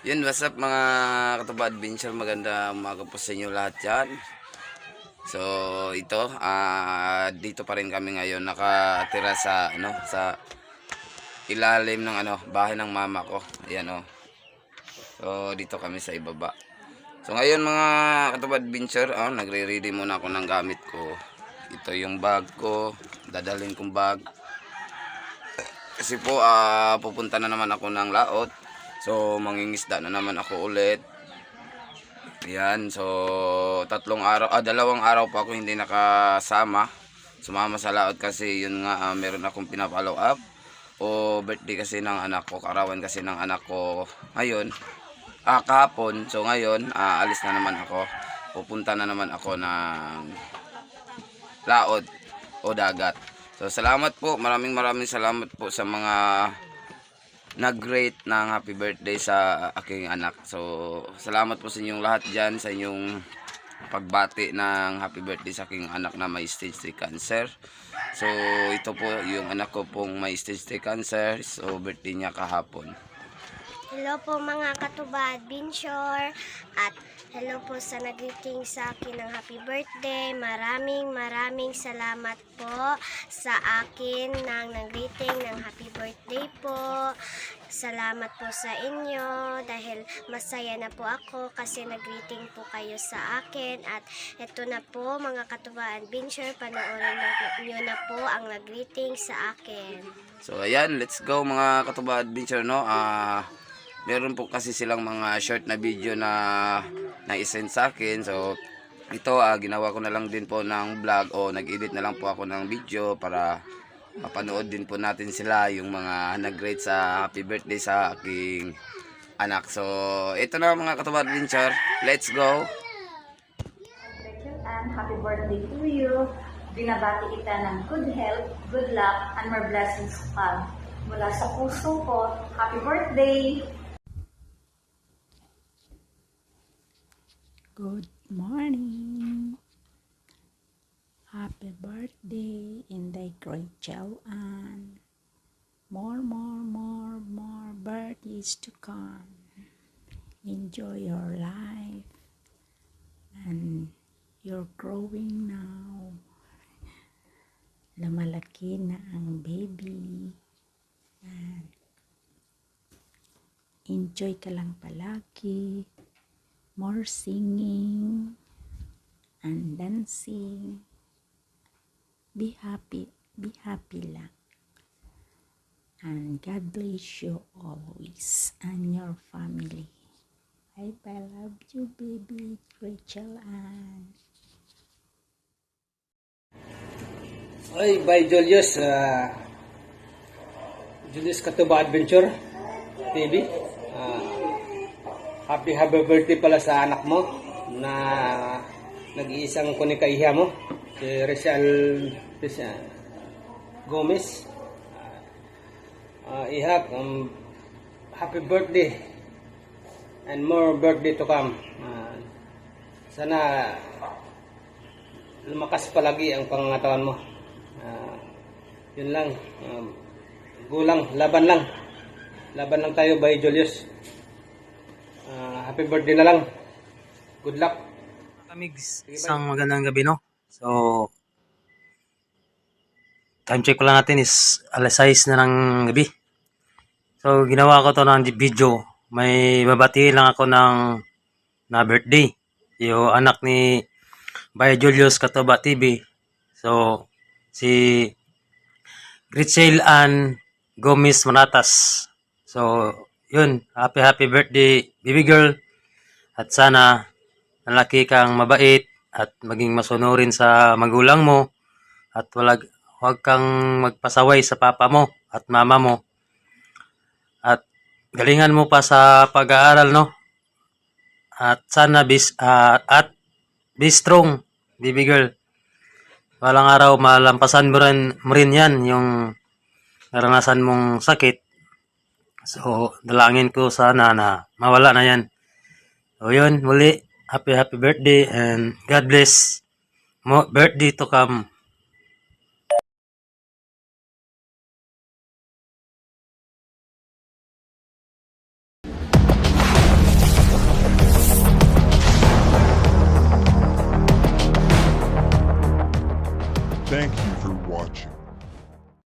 Yun, what's up mga katuba adventure? Maganda umaga po sa inyo lahat yan. So, ito, ah dito pa rin kami ngayon nakatira sa, ano, sa ilalim ng, ano, bahay ng mama ko. Ayan, oh. So, dito kami sa ibaba. So, ngayon mga katuba adventure, ah, nagre-ready muna ako ng gamit ko. Ito yung bag ko, dadalhin kong bag. Kasi po, ah, pupunta na naman ako ng laot. So, mangingisda na naman ako ulit. Yan, so tatlong araw, ah, dalawang araw pa ako hindi nakasama. Sumama sa laot kasi yun nga, ah, meron akong pinapollow up. O birthday kasi ng anak ko, karawan kasi ng anak ko ngayon. Ah, kahapon. So ngayon, ah, alis na naman ako. Pupunta na naman ako ng laot o dagat. So salamat po, maraming maraming salamat po sa mga nag-rate ng happy birthday sa aking anak. So, salamat po sa inyong lahat dyan, sa inyong pagbati ng happy birthday sa aking anak na may stage 3 cancer. So, ito po yung anak ko pong may stage 3 cancer. So, birthday niya kahapon. Hello po mga katuba adventure at hello po sa nag-greeting sa akin ng happy birthday. Maraming maraming salamat po sa akin ng nag-greeting ng happy birthday po. Salamat po sa inyo dahil masaya na po ako kasi nag-greeting po kayo sa akin at ito na po mga katuba adventure panoorin nyo na po ang nag-greeting sa akin. So, ayan, let's go mga katuba adventure, no? Ah, meron po kasi silang mga short na video na na-send sa akin. So, ito, ah, ginawa ko na lang din po ng vlog o nag-edit na lang po ako ng video para mapanood din po natin sila yung mga nag-rate sa happy birthday sa aking anak. So, ito na mga katuba adventure. Let's go! and happy birthday to you. Binabati kita ng good health, good luck, and more blessings pa. Mula sa puso ko, happy birthday! Good morning. Happy the great Joanne. More, more, more, more birthdays to come. Enjoy your life. And you're growing now. Lumalaki na ang baby. And enjoy ka lang palagi more singing and dancing. Be happy, be happy lang. And God bless you always and your family. I love you, baby Rachel Ann. Ay, by Julius, ah, Julius Katuba Adventure TV. Ah, happy happy birthday pala sa anak mo na nag-iisang kunikaiha mo, si Rizal, Rizal Gomez. Ah, ihak, um, happy birthday and more birthday to come. Ah, sana lumakas palagi ang pangangatawan mo. Ah, yun lang. Um, gulang, laban lang. Laban lang tayo by Julius. Ah, happy birthday na lang. Good luck. Kamigs, isang magandang gabi, no? So, time check ko lang natin is alas 6 na ng gabi. So, ginawa ko to ng video. May babati lang ako ng na birthday. Yung anak ni Bay Julius Katoba TV. So, si Gritzel Ann Gomez Manatas. So, yun. Happy, happy birthday, baby girl. At sana, nalaki kang mabait at maging masunurin sa magulang mo at walag, huwag kang magpasaway sa papa mo at mama mo. At galingan mo pa sa pag-aaral, no? At sana bis, ah, at be strong, baby girl. Walang araw malampasan mo rin, mo rin yan, yung naranasan mong sakit. So, dalangin ko sana na mawala na yan. So, yun, muli, happy, happy birthday and God bless. Mo, birthday to come.